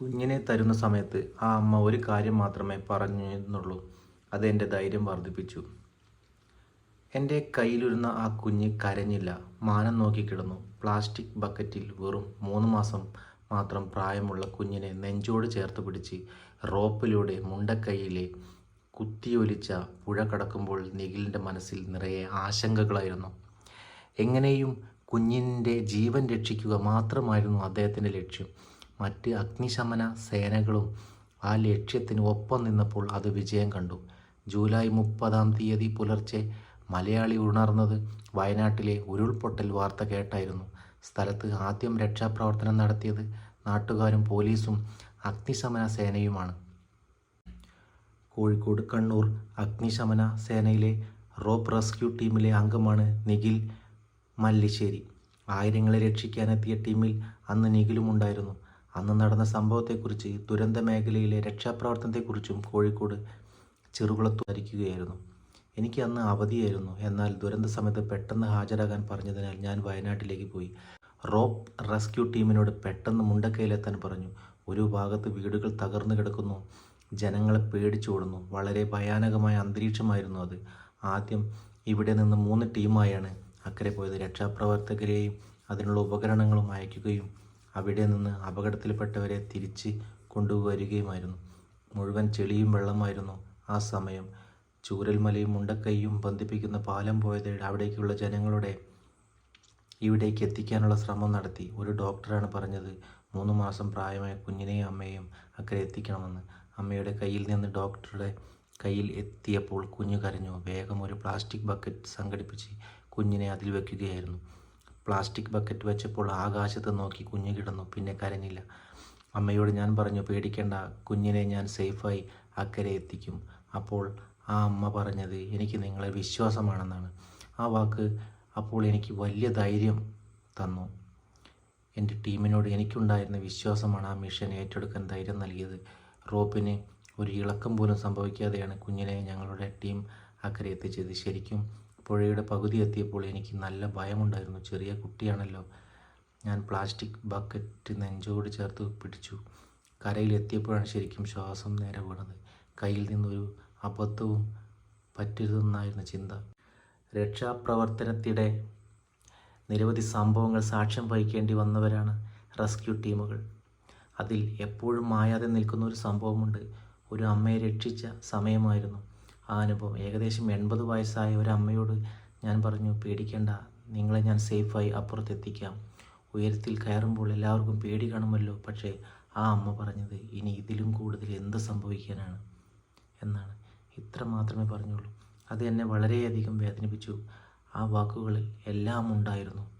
കുഞ്ഞിനെ തരുന്ന സമയത്ത് ആ അമ്മ ഒരു കാര്യം മാത്രമേ പറഞ്ഞിരുന്നുള്ളൂ. അത് എന്റെ ധൈര്യം വർദ്ധിപ്പിച്ചു. എന്റെ കയ്യിലിരുന്ന ആ കുഞ്ഞ് കരഞ്ഞില്ല. മാനം നോക്കി കിടന്നു. പ്ലാസ്റ്റിക് ബക്കറ്റിൽ വെറും മൂന്ന് മാസം മാത്രം പ്രായമുള്ള കുഞ്ഞിനെ നെഞ്ചോട് ചേർത്ത് പിടിച്ച് റോപ്പിലൂടെ മുണ്ടക്കൈയിലെ കുത്തിയൊലിച്ച പുഴ കടക്കുമ്പോൾ നിഖിലിന്റെ മനസ്സിൽ നിറയെ ആശങ്കകളായിരുന്നു. എങ്ങനെയും കുഞ്ഞിന്റെ ജീവൻ രക്ഷിക്കുക മാത്രമായിരുന്നു അദ്ദേഹത്തിന്റെ ലക്ഷ്യം. മറ്റ് അഗ്നിശമന സേനകളും ആ ലക്ഷ്യത്തിന് ഒപ്പം നിന്നപ്പോൾ അത് വിജയം കണ്ടു. ജൂലൈ മുപ്പതാം തീയതി പുലർച്ചെ മലയാളി ഉണർന്നത് വയനാട്ടിലെ ഉരുൾപൊട്ടൽ വാർത്ത കേട്ടായിരുന്നു. സ്ഥലത്ത് ആദ്യം രക്ഷാപ്രവർത്തനം നടത്തിയത് നാട്ടുകാരും പോലീസും അഗ്നിശമന സേനയുമാണ്. കോഴിക്കോട് കണ്ണൂർ അഗ്നിശമന സേനയിലെ റോപ്പ് റെസ്ക്യൂ ടീമിലെ അംഗമാണ് നിഖിൽ മല്ലിശ്ശേരി. ആയിരങ്ങളെ രക്ഷിക്കാനെത്തിയ ടീമിൽ അന്ന് നിഖിലും ഉണ്ടായിരുന്നു അന്ന് നടന്ന സംഭവത്തെക്കുറിച്ച് ദുരന്ത മേഖലയിലെ രക്ഷാപ്രവർത്തനത്തെക്കുറിച്ചും കോഴിക്കോട് ചെറുകുളത്ത് ധരിക്കുകയായിരുന്നു. എനിക്ക് അന്ന് അവധിയായിരുന്നു. എന്നാൽ ദുരന്ത സമയത്ത് പെട്ടെന്ന് ഹാജരാകാൻ പറഞ്ഞതിനാൽ ഞാൻ വയനാട്ടിലേക്ക് പോയി. റോപ്പ് റെസ്ക്യൂ ടീമിനോട് പെട്ടെന്ന് മുണ്ടക്കയിലെത്താൻ പറഞ്ഞു. ഒരു ഭാഗത്ത് വീടുകൾ തകർന്നു കിടക്കുന്നു. ജനങ്ങളെ പേടിച്ചോടുന്നു വളരെ ഭയാനകമായ അന്തരീക്ഷമായിരുന്നു അത്. ആദ്യം ഇവിടെ നിന്ന് മൂന്ന് ടീമായാണ് അക്കരെ പോയത്. രക്ഷാപ്രവർത്തകരെയും അതിനുള്ള ഉപകരണങ്ങളും അയക്കുകയും അവിടെ നിന്ന് അപകടത്തിൽപ്പെട്ടവരെ തിരിച്ച് കൊണ്ടുവരികയുമായിരുന്നു. മുഴുവൻ ചെളിയും വെള്ളമായിരുന്നു ആ സമയം. ചൂരൽമലയും മുണ്ടക്കൈയും ബന്ധിപ്പിക്കുന്ന പാലം പോയത് അവിടേക്കുള്ള ജനങ്ങളുടെ ഇവിടേക്ക് എത്തിക്കാനുള്ള ശ്രമം നടത്തി. ഒരു ഡോക്ടറാണ് പറഞ്ഞത് മൂന്ന് മാസം പ്രായമായ കുഞ്ഞിനെയും അമ്മയെയും അക്കരെ എത്തിക്കണമെന്ന്. അമ്മയുടെ കയ്യിൽ നിന്ന് ഡോക്ടറുടെ കയ്യിൽ എത്തിയപ്പോൾ കുഞ്ഞു കരഞ്ഞു. വേഗം ഒരു പ്ലാസ്റ്റിക് ബക്കറ്റ് സംഘടിപ്പിച്ച് കുഞ്ഞിനെ അതിൽ വെക്കുകയായിരുന്നു. പ്ലാസ്റ്റിക് ബക്കറ്റ് വെച്ചപ്പോൾ ആകാശത്ത് നോക്കി കുഞ്ഞ് കിടന്നു. പിന്നെ കരഞ്ഞില്ല. അമ്മയോട് ഞാൻ പറഞ്ഞു പേടിക്കേണ്ട കുഞ്ഞിനെ ഞാൻ സേഫായി അക്കരെ എത്തിക്കും. അപ്പോൾ ആ അമ്മ പറഞ്ഞത് എനിക്ക് നിങ്ങളെ വിശ്വാസമാണെന്നാണ്. ആ വാക്ക് അപ്പോൾ എനിക്ക് വലിയ ധൈര്യം തന്നു. എന്റെ ടീമിനോട് എനിക്കുണ്ടായിരുന്ന വിശ്വാസമാണ് ആ മിഷൻ ഏറ്റെടുക്കാൻ ധൈര്യം നൽകിയത്. റോപ്പിന് ഒരു ഇളക്കം പോലും സംഭവിക്കാതെയാണ് കുഞ്ഞിനെ ഞങ്ങളുടെ ടീം അക്കരെ എത്തിച്ചത്. ശരിക്കും പുഴയുടെ പകുതി എത്തിയപ്പോൾ എനിക്ക് നല്ല ഭയമുണ്ടായിരുന്നു. ചെറിയ കുട്ടിയാണല്ലോ. ഞാൻ പ്ലാസ്റ്റിക് ബക്കറ്റ് നെഞ്ചോട് ചേർത്ത് പിടിച്ചു. കരയിൽ എത്തിയപ്പോഴാണ് ശരിക്കും ശ്വാസം നേരെ വീണത്. കയ്യിൽ നിന്നൊരു അബദ്ധവും പറ്റരുതെന്നായിരുന്നു ചിന്ത. രക്ഷാപ്രവർത്തനത്തിടെ നിരവധി സംഭവങ്ങൾ സാക്ഷ്യം വഹിക്കേണ്ടി വന്നവരാണ് റെസ്ക്യൂ ടീമുകൾ. അതിൽ എപ്പോഴും മായാതെ നിൽക്കുന്ന ഒരു സംഭവമുണ്ട്. ഒരു അമ്മയെ രക്ഷിച്ച സമയമായിരുന്നു. ആ അനുഭവം. ഏകദേശം എൺപത് വയസ്സായ ഒരു അമ്മയോട് ഞാൻ പറഞ്ഞു പേടിക്കേണ്ട നിങ്ങളെ ഞാൻ സേഫായി അപ്പുറത്തെത്തിക്കാം. ഉയരത്തിൽ കയറുമ്പോൾ എല്ലാവർക്കും പേടി കാണുമല്ലോ. പക്ഷേ ആ അമ്മ പറഞ്ഞത് ഇനി ഇതിലും കൂടുതൽ എന്ത് സംഭവിക്കാനാണ്? എന്നാണ്. ഇത്ര മാത്രമേ പറഞ്ഞുള്ളൂ. അത് എന്നെ വളരെയധികം വേദനിപ്പിച്ചു. ആ വാക്കുകളിൽ എല്ലാം ഉണ്ടായിരുന്നു